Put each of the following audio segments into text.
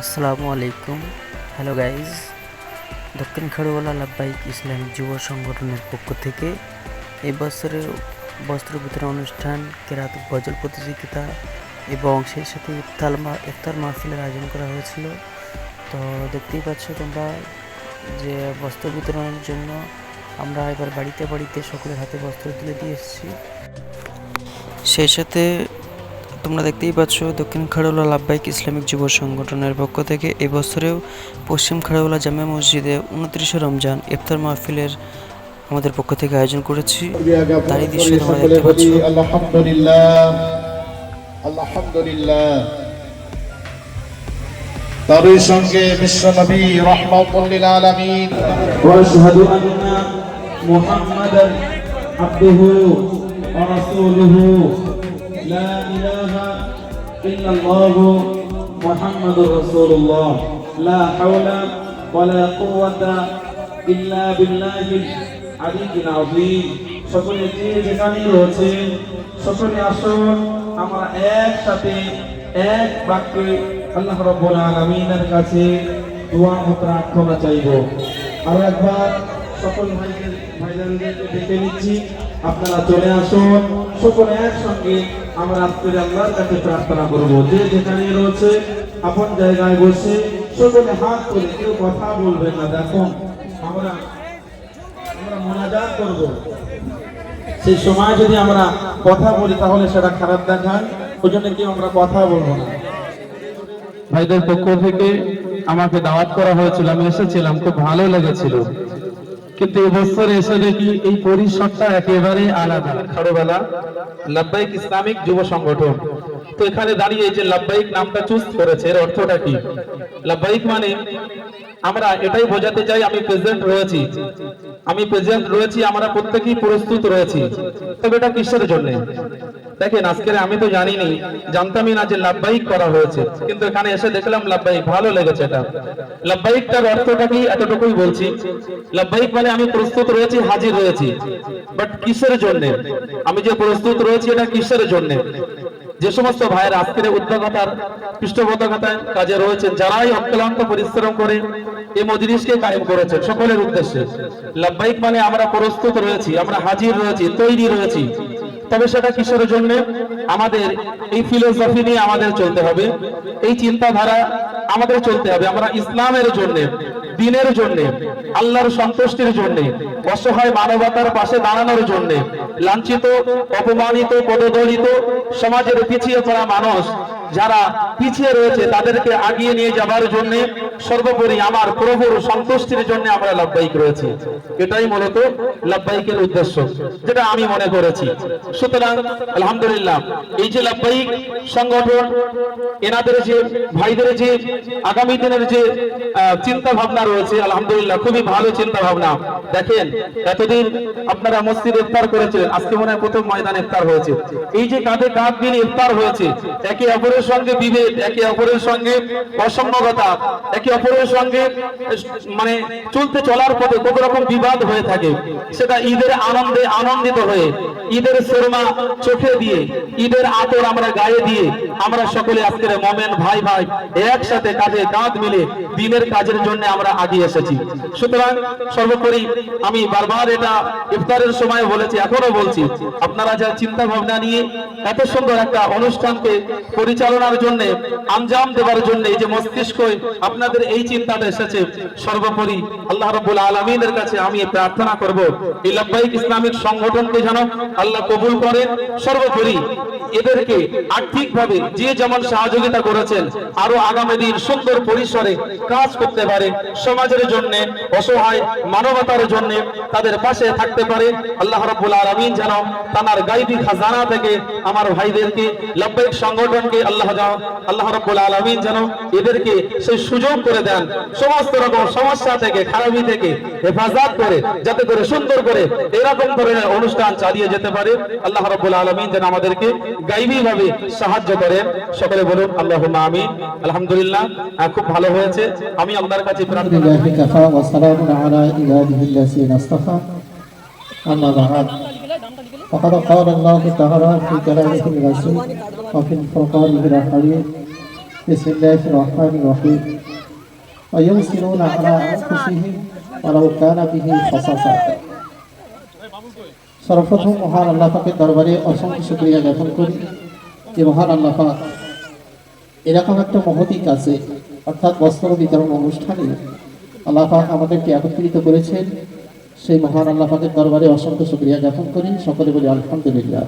আসসালামু আলাইকুম hello guys দক্ষিণ খাড়ুয়ালা লাভবাহিক ইসলামিক যুব সংগঠনের পক্ষ থেকে এই বছরের বস্ত্র বিতরণ অনুষ্ঠান, কেরাত গজল প্রতিযোগিতা এবং সেই সাথে ইফতার মা, ইফতার মাহফিলের আয়োজন করা হয়েছিল। তো দেখতেই পাচ্ছ তোমরা যে বস্ত্র বিতরণের জন্য আমরা এবার বাড়িতে বাড়িতে সকলের হাতে বস্ত্র তুলে দিয়ে এসেছি। সেই সাথে তোমরা দেখতেই পাচ্ছ দক্ষিণ খাড়ৌলা লাভবাহিক ইসলামিক যুব সংগঠনের পক্ষ থেকে এবছরেও পশ্চিম খাড়ৌলা জামে মসজিদে উনত্রিশে রমজান ইফতার মাহফিলের আমাদের পক্ষ থেকে আয়োজন করেছি। তারই দৃশ্য তোমরা দেখতে পাচ্ছ। তারই সঙ্গে বিশ্ব নবী রহমাতুল্লিল আলামিন। ওয়া আশহাদু আন্না মুহাম্মাদান আবদুহু ওয়া রাসূলুহু। لا اله الا الله محمد رسول الله لا حول ولا قوه الا بالله العلي العظيم সকলে যে যেখানে রয়েছেন সকলে আসুন আমরা একসাথে এক বাক্যে আল্লাহ রাব্বুল আলামিনের কাছে দোয়া ও প্রার্থনা চাইব আর একবার সকল ভাইদের, ভাইজানদেরকে ডেকে নিচ্ছি। আপনারা চলে আসুন। সকলে একসঙ্গে আমরা আজকের আল্লাহর কাছে প্রার্থনা করব। যে যেখানে রয়েছে, আপন জায়গায় বসে সকলে হাত করে কেউ কথা বলবেন না। দেখুন, আমরা আমরা মোনাজাত করব। সেই সময় যদি আমরা কথা বলি, তাহলে সেটা খারাপ দেখায়। ওই জন্য কেউ আমরা কথা বলব না। ভাইদের পক্ষ থেকে আমাকে দাওয়াত করা হয়েছিল। আমি এসেছিলাম, খুব ভালো লেগেছিল। কিন্তু এবছর এসে দেখি এই পরিসরটা একেবারে আলাদা। খারোবেলা লাব্বাইক ইসলামিক যুব সংগঠন। তো এখানে দাঁড়িয়ে যে লাব্বাইক নামটা চুজ করেছে, এর অর্থটা কি? লাব্বাইক মানে আমরা এটাই বোঝাতে চাই, আমি প্রেজেন্ট রয়েছি। আমি প্রেজেন্ট রয়েছি, আমরা প্রত্যেকেই প্রস্তুত রয়েছি। তবে এটা কিসের জন্য? দেখেন, আজকের আমি তো জানিনি, জানতামই না যে লাভবাহিক করা হয়েছে। কিন্তু এখানে এসে দেখলাম লাভবাহিক, ভালো লেগেছে এটা। লাভবাহিকটার অর্থটা কি? এতটুকুই বলছি। লাভবাহিক মানে আমি প্রস্তুত রয়েছি, হাজির রয়েছি। বাট কিসের জন্য? আমি যে প্রস্তুত রয়েছি, এটা কিসের জন্য? যে সমস্ত ভাইয়ের আজকের উদ্যোগতার পৃষ্ঠপোষকতার কাজে রয়েছেন, যারাই অক্লান্ত পরিশ্রম করে এই মজলিসকে কায়েম করেছেন, সকলের উদ্দেশ্যে। লাভবাহিক মানে আমরা প্রস্তুত রয়েছি, আমরা হাজির রয়েছি, তৈরি রয়েছি। তবে সেটা কিসের জন্য? আমাদের এই ফিলোসফি নিয়ে আমাদের চলতে হবে, এই চিন্তাধারা আমাদের চলতে হবে। আমরা ইসলামের জন্য দিনের জন্য, আল্লাহর সন্তুষ্টির জন্য, অসহায় মানবতার পাশে দাঁড়ানোর জন্য, লাঞ্ছিত, অপমানিত, পদদলিত সমাজের পিছিয়ে পড়া মানুষ যারা পিছিয়ে রয়েছে, তাদেরকে আগিয়ে নিয়ে যাবার জন্য, সর্বোপরি আমার প্রভুর সন্তুষ্টির জন্য আমরা লাভবাহিক রয়েছি। এটাই মূলত লাভবাহিকের উদ্দেশ্য, যেটা আমি মনে করেছি। সুতরাং, আলহামদুলিল্লাহ, এই যে লাভবাহিক সংগঠন, এনাদের যে, ভাইদের যে, আগামী দিনের যে চিন্তা ভাবনা রয়েছে, আলহামদুলিল্লাহ, খুবই ভালো চিন্তা ভাবনা দেখেন, এতদিন আপনারা মসজিদ ইফতার করেছিলেন, আজকে মনে হয় প্রথম ময়দান ইফতার হয়েছে। এই যে কাঁধে কাঁধ মিলে ইফতার হয়েছে, একে অপরের সঙ্গে বিভেদ, একে অপরের সঙ্গে অসম্যকতা একে অপরের সঙ্গে মানে চলতে চলার পথে কত রকম বিবাদ হয়ে থাকে। সেটা ঈদের আনন্দে আনন্দিত হয়ে, ঈদের শর্মা চোখে দিয়ে, ঈদের আতর আমরা গায়ে দিয়ে, আমরা সকলে আজকের মোমেন ভাই ভাই একসাথে কাঁধে কাঁধ মিলে দিনের কাজের জন্য আমরা আগিয়ে এসেছি। সুতরাং সর্বোপরি আমি বারবার এটা ইফতারের সময় বলেছি, এখনও বলছি, আপনারা যা চিন্তা ভাবনা নিয়ে এত সুন্দর একটা অনুষ্ঠানকে পরিচালনার জন্য, আঞ্জাম দেওয়ার জন্য এই যে মস্তিষ্ক আপনাদের এই চিন্তাটা এসেছে, সর্বোপরি আল্লাহ রব্বুল আলমিনের কাছে আমি প্রার্থনা করব, এই লব্বাইক ইসলামিক সংগঠনকে যেন আল্লাহ কবুল করেন। সর্বোপরি এদেরকে আর্থিকভাবে যে যেমন সহযোগিতা করেছেন, আরও আগামী দিন সুন্দর পরিসরে কাজ করতে পারে। সমাজের জন্য অসহায় মানবতার জন্য তাদের পাশে থাকতে পারে। আল্লাহ রব্বুল আলামিন যেন তানার গায়বী খাজানা থেকে আমার ভাইদেরকে লব্বাইক সংগঠনকে আল্লাহ যেন আল্লাহ রব্বুল আলামিন যেন এদেরকে সেই সুযোগ করে দেন। সমস্ত রকম সমস্যা থেকে, খারাপি থেকে হেফাজত করে, যাতে করে সুন্দর করে এরকম ধরনের অনুষ্ঠান চালিয়ে যেতে পারে। আল্লাহ রব্বুল আলামিন যেন আমাদেরকে গাইবি ভাবে সাহায্য করেন। সকলে বলুন আল্লাহ আমিন। আলহামদুলিল্লাহ হ্যাঁ, খুব ভালো হয়েছে। আমি আপনার কাছে প্রার্থনা لله كفى وسلام على عباده الذين اصطفى أما بعد فقد قال الله تعالى في كلامه العزيز وفي الفرقان الحميد بسم الله الرحمن الرحيم ويؤثرون على أنفسهم ولو كان به خصاصة সর্বপ্রথম মহান আল্লাহ পাকের দরবারে অসংখ্য শুক্রিয়া জ্ঞাপন করি যে মহান আল্লাহ পাক এরকম একটা মহতি কাজে অর্থাৎ বস্ত্র বিতরণ অনুষ্ঠানে আল্লাহ পাক আমাদেরকে একত্রিত করেছেন সেই মহান আল্লাহ পাকের দরবারে অসংখ্য শুক্রিয়া জ্ঞাপন করি। সকলে বলি আলহামদুলিল্লাহ।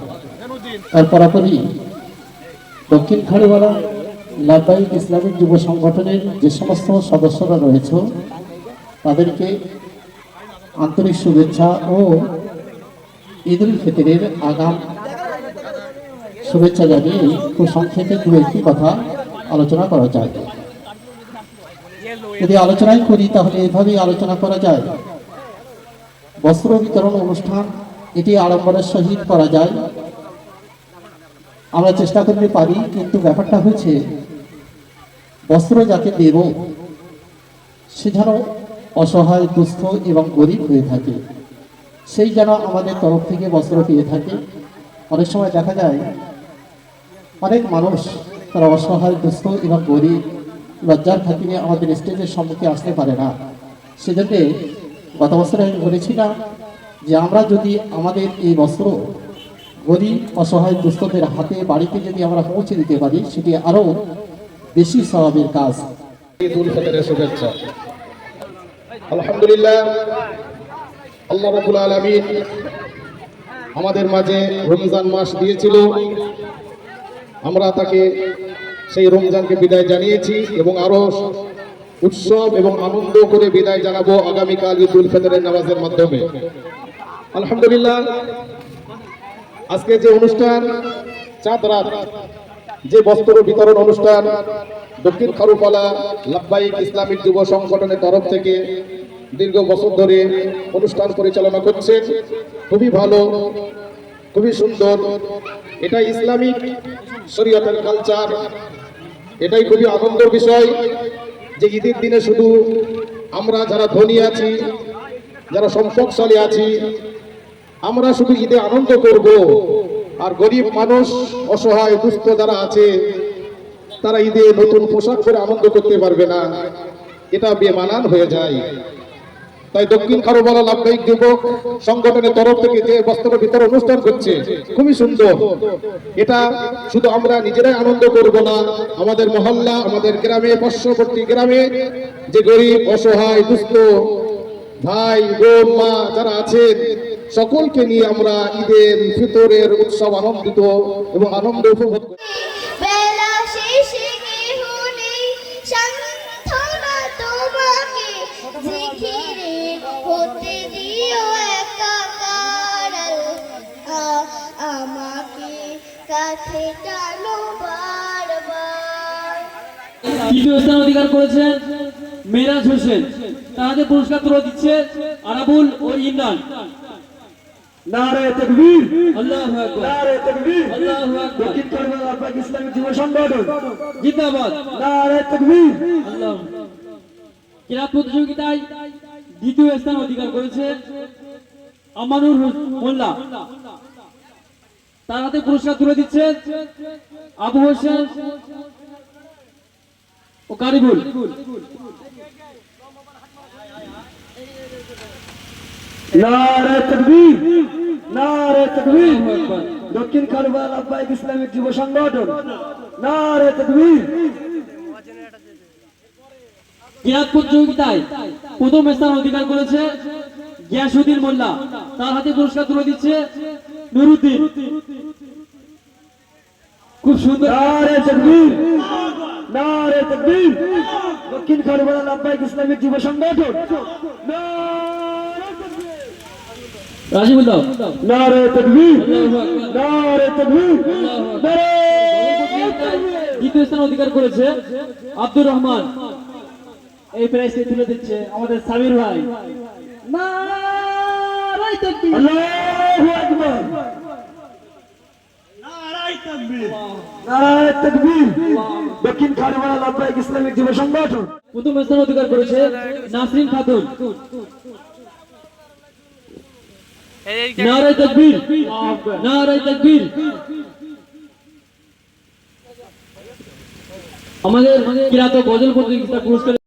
তার পরাপরই দক্ষিণ খাড়িওয়ালা লাভবাহিক ইসলামিক যুব সংগঠনের যে সমস্ত সদস্যরা রয়েছে, তাদেরকে আন্তরিক শুভেচ্ছা ও ঈদ উল ফিতরের আগাম শুভেচ্ছা জানিয়ে খুব সংক্ষেপে দু একটি কথা আলোচনা করা যায়। যদি আলোচনাই করি, তাহলে এভাবেই আলোচনা করা যায়। বস্ত্র বিতরণ অনুষ্ঠান, এটি আড়ম্বরের সহিত করা যায়। আমরা চেষ্টা করতে পারি, কিন্তু ব্যাপারটা হচ্ছে, বস্ত্র যাকে দেব, সে যেন অসহায়, দুস্থ এবং গরিব হয়ে থাকে। সেই যেন আমাদের তরফ থেকে বস্ত্র পেয়ে থাকে। অনেক সময় দেখা যায়, অনেক মানুষ তারা অসহায়, দুস্থ এবং গরিব, লজ্জার খাতিরে আমাদের স্টেজের সম্মুখে আসতে পারে না। সেজন্য গত বছরে আমি বলেছিলাম যে আমরা যদি আমাদের এই বস্ত্র গরিব, অসহায় দুস্থদের হাতে বাড়িতে যদি আমরা পৌঁছে দিতে পারি, সেটি আরও বেশি স্বভাবের কাজ। আলহামদুলিল্লাহ আলামিন আমাদের মাঝে রমজান মাস দিয়েছিল। আমরা তাকে সেই রমজানকে বিদায় জানিয়েছি এবং আরও উৎসব এবং আনন্দ করে বিদায় জানাব আগামীকাল ঈদ উল ফিতরের নামাজের মাধ্যমে। আলহামদুলিল্লাহ, আজকে যে অনুষ্ঠান, চাঁদ রাত, যে বস্ত্র বিতরণ অনুষ্ঠান, দক্ষিণ খারুপালা লাভবাহিক ইসলামিক যুব সংগঠনের তরফ থেকে দীর্ঘ বছর ধরে অনুষ্ঠান পরিচালনা করছে খুবই ভালো, খুবই সুন্দর এটা ইসলামিক শরীয়তের কালচার এটাই খুবই আনন্দের বিষয়। যে ঈদের দিনে শুধু আমরা যারা ধনী আছি, যারা সম্পদশালী আছি, আমরা শুধু ঈদে আনন্দ করব। আর গরিব মানুষ, অসহায়, দুস্থ যারা আছে, তারা ঈদে নতুন পোশাক পরে আনন্দ করতে পারবে না। এটা বেমানান হয়ে যায়। তাই দক্ষিণ কারোবালা লাভবাহিক যুবক সংগঠনের তরফ থেকে যে বস্ত্র বিতরণ অনুষ্ঠান করছে খুবই সুন্দর এটা শুধু আমরা নিজেরাই আনন্দ করব না, আমাদের মহল্লা, আমাদের গ্রামে, পার্শ্ববর্তী গ্রামে যে গরিব, অসহায়, দুস্থ ভাই, বোন, মা যারা আছেন, সকলকে নিয়ে আমরা ঈদের ফিতরের উৎসব আনন্দিত এবং আনন্দ উপভোগ করি। তৃতীয় স্থান অধিকার করেছেন মেরাজ হোসেন। তাদের পুরস্কার তুলে দিচ্ছে আরাবুল ও ইমরান। নারে তকবীর। আল্লাহু আকবার। নারে তকবীর। আল্লাহু আকবার। দক্ষিণ কারবালা আব্বাক ইসলামী যুব সংগঠন। জিন্দাবাদ। নারে তকবীর। আল্লাহ ক্রীড়া প্রতিযোগিতায় দ্বিতীয় স্থান অধিকার করেছে আমানুর হোস- মোল্লা। তার হাতে পুরস্কার তুলে দিচ্ছে আবু হোসেন ও কারিবুল নারে তকবীর নারে তকবীর। দক্ষিণ কারবালা আব্বাক ইসলামী যুব সংগঠন। নারে তকবীর। ক্রীড়া প্রতিযোগিতায় প্রথম স্থান অধিকার করেছে গিয়াসুদ্দিন মোল্লা। তার হাতে পুরস্কার তুলে দিচ্ছে নুরুদ্দিন। খুব সুন্দর। নারে তকবীর। নারে দক্ষিণ কারবালা আব্বাক ইসলামী যুব সংগঠন। নারে দাও নারে তকবীর। নারে তকবীর। নারে দ্বিতীয় স্থান অধিকার করেছে আব্দুর রহমান। এই প্রাইজটি তুলে দিচ্ছে আমাদের সাবির ভাই। নারাই তাকবীর আল্লাহু আকবার নারাই তাকবীর নারাই তাকবীর দক্ষিণ খারবালা লাভবাহিক ইসলামিক যুব সংগঠন। প্রথম স্থান অধিকার করেছে নাসরিন খাতুন নারায় তকবীর। নারায় তকবীর। আমাদের কিরাত গজল প্রতিযোগিতা পুরস্কার